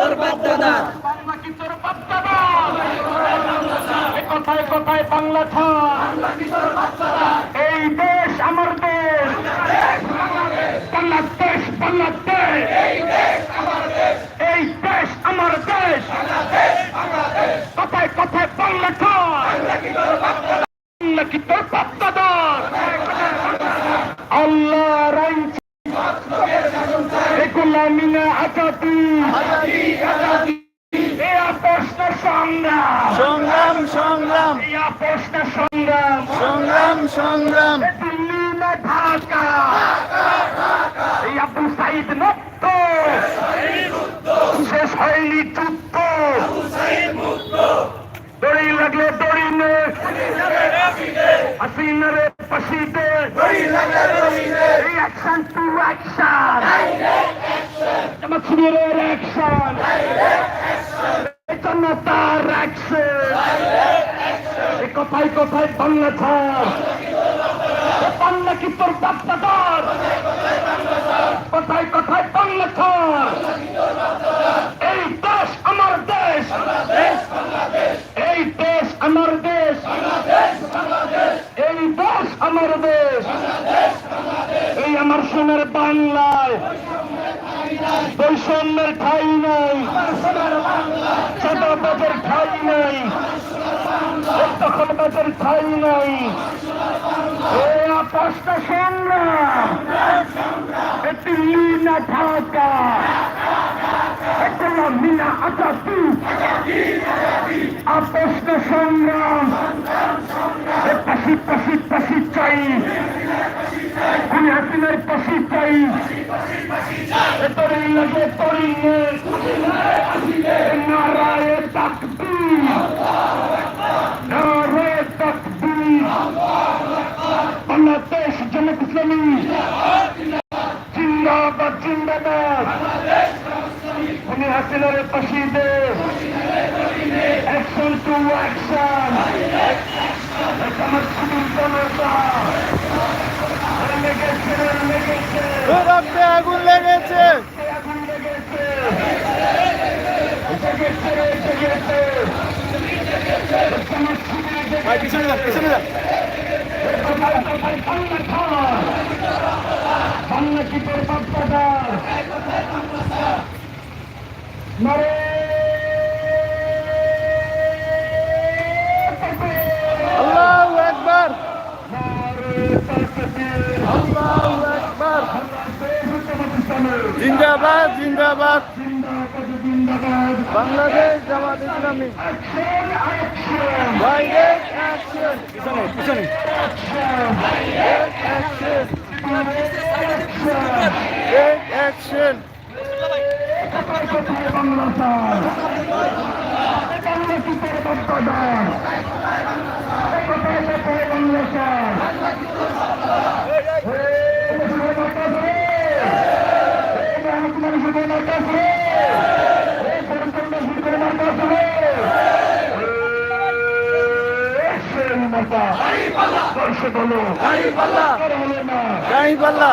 তোর বাপদাদার বাংলা কি তোর বাপদাদার এ কথায় কথায় বাংলা এই দেশ আমার দেশ। বাংলাদেশ বাংলাদেশ। এই দেশ আমার দেশ। কথায় কথায় বাংলা বাংলা কি তোর সংগ্রাম। সংগ্রাম সংগ্রাম। সংগ্রাম সংগ্রাম দিল্লি না ঢাকা আবু সাইদ মুক্ত। শেষ হয়নি যুদ্ধ। দড়ি লাগলে দড়ি নে। হাসিনারে পাশিতে। এই অ্যাকশন টু অ্যাকশন শিবিরের অ্যাকশন জনতার অ্যাকশন এই কথায় কথায় বাংলা ছাড়। বাংলা কি তোর বাপ্তাদার কথায় কথায় বাংলা ছাড়। এই দেশ আমার দেশ। এই দেশ আমার দেশ। এই দেশ আমার দেশ। এই আমার সোনার বাংলায়। বৈষম্যের ঠাই নাই। ঠাই নাই। দখলবাজের ঠাই নাই। এই আকাশটা সংগ্রাম দিল্লি না ঢাকা। একলা মিনা আজাদি আপোষটা সংগ্রাম পাশি পাশি পাশি চাই। আমি হাসিনার পাশি চাই। তরি লাগে তরি নারায় তাকবীর নারায় তাকবীর বাংলাদেশ জামাত ইসলামী জিন্দাবাদ জিন্দাবাদ উনি হাসিনার পাশে দে অ্যাকশন টু অ্যাকশন আমার খুবই জনতা লেগেছে লেগেছে রক্তে আগুন লেগেছে আগুন লেগেছে লেগেছে লেগেছে আমার পিছনে যান পিছনে যান বাংলা কি তোর বাপদাদার নারে আল্লাহু আকবার। আল্লাহু আকবার। জিন্দাবাদ জিন্দাবাদ। বাংলাদেশ জামাত ইসলামী। ডাইরেক্ট অ্যাকশন পিছনে পিছনে। কোথায় কোথায় বাংলা স্যার বাংলা কি তোর বাপদাদার কোথায় পাল্লা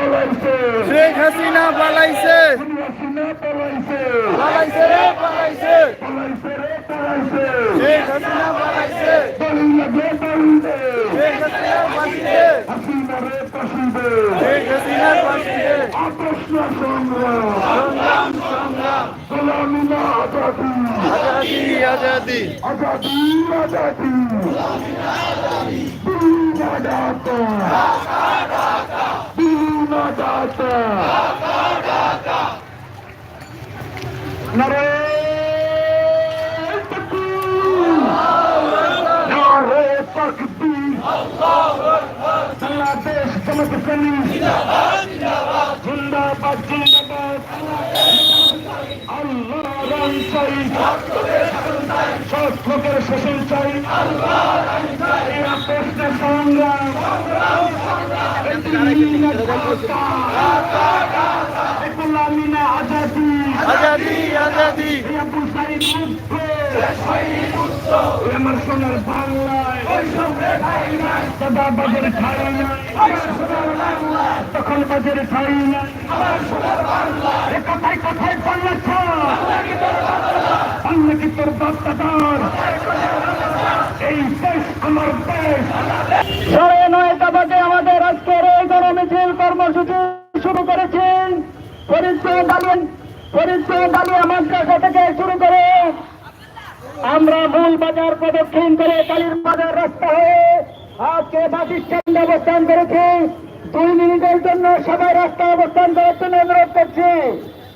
পলাইছে। পলাইছে শেখ হাসিনা পালাইছে। হাসিনা পলাইছে পালাইছে রে পালাইছে। পলাইছে রে পলাইছে। শেখ হাসিনা পালাইছে। দড়ি লাগে দড়ি দে শেখ হাসিনা পালাইছে। হাসিনা রে পাশিবে শেখ হাসিনার পাশে প্রশ্ন সংগ্রাম সংগ্রাম সংগ্রাম গোলামি না আজাদি আজাদি। আজাদি আজাদি। আজাদি। দিনা ডাকা দিনা ডাকা নারে তকবীর নারে তকবীর বাংলাদেশ ইসলামী জিন্দাবাদ জিন্দাবাদ আল্লাহ রান চাই সৎ লোকের প্রশ্ন সংগ্রাম তখন বাজার নাই এ কথায় কথায় পাল্লাছ আল্লাহ কি তোর বাপ দাদার এই দেশ আমার দেশ শুরু করে আমরা মূল বাজার প্রদক্ষিণ করে কালীর বাজার রাস্তা হয়ে আজকে বাস স্ট্যান্ড অবস্থান করেছি। দুই মিনিটের জন্য সবাই রাস্তায় অবস্থান করার জন্য অনুরোধ করছি।